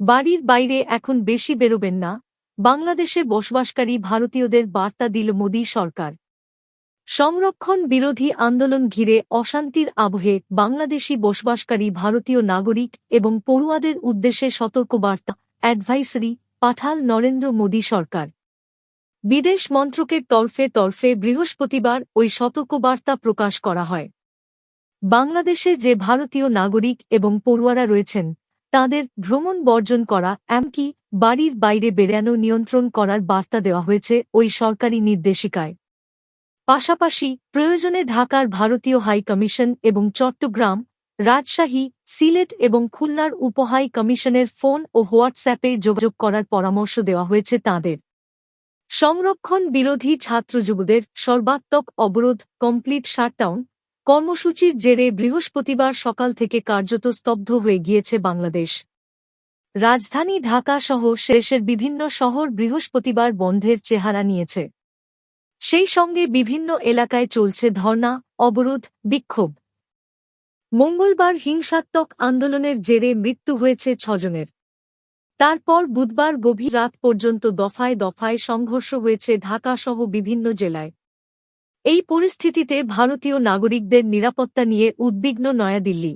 বাড়ির বাইরে এখন বেশি বেরোবেন না। বাংলাদেশে বসবাসকারী ভারতীয়দের বার্তা দিল মোদী সরকার। সংরক্ষণ বিরোধী আন্দোলন ঘিরে অশান্তির আবহে বাংলাদেশি বসবাসকারী ভারতীয় নাগরিক এবং পড়ুয়াদের উদ্দেশ্যে সতর্কবার্তা, অ্যাডভাইসারি, পাঠাল নরেন্দ্র মোদী সরকার। বিদেশ মন্ত্রকের তরফে তরফে বৃহস্পতিবার ওই সতর্কবার্তা প্রকাশ করা হয়। বাংলাদেশে যে ভারতীয় নাগরিক এবং পড়ুয়ারা রয়েছেন তাদের ভ্রমণ বর্জন করা, এমনকি বাড়ির বাইরে বেড়ানো নিয়ন্ত্রণ করার বার্তা দেওয়া হয়েছে ওই সরকারি নির্দেশিকায়। পাশাপাশি প্রয়োজনে ঢাকার ভারতীয় হাই কমিশন এবং চট্টগ্রাম, রাজশাহী, সিলেট এবং খুলনার উপহাই কমিশনের ফোন ও হোয়াটসঅ্যাপে যোগাযোগ করার পরামর্শ দেওয়া হয়েছে তাঁদের। সংরক্ষণ বিরোধী ছাত্রযুবদের সর্বাত্মক অবরোধ, কমপ্লিট শাটডাউন কর্মসূচির জেরে বৃহস্পতিবার সকাল থেকে কার্যত স্তব্ধ হয়ে গিয়েছে বাংলাদেশ। রাজধানী ঢাকা সহ শেষের বিভিন্ন শহর বৃহস্পতিবার বন্ধের চেহারা নিয়েছে। সেই সঙ্গে বিভিন্ন এলাকায় চলছে ধর্না অবরোধ, বিক্ষোভ। মঙ্গলবার হিংসাত্মক আন্দোলনের জেরে মৃত্যু হয়েছে ছজনের। তারপর বুধবার গভীর রাত পর্যন্ত দফায় দফায় সংঘর্ষ হয়েছে ঢাকাসহ বিভিন্ন জেলায়। এই পরিস্থিতিতে ভারতীয় নাগরিকদের নিরাপত্তা নিয়ে উদ্বিগ্ন নয়াদিল্লি।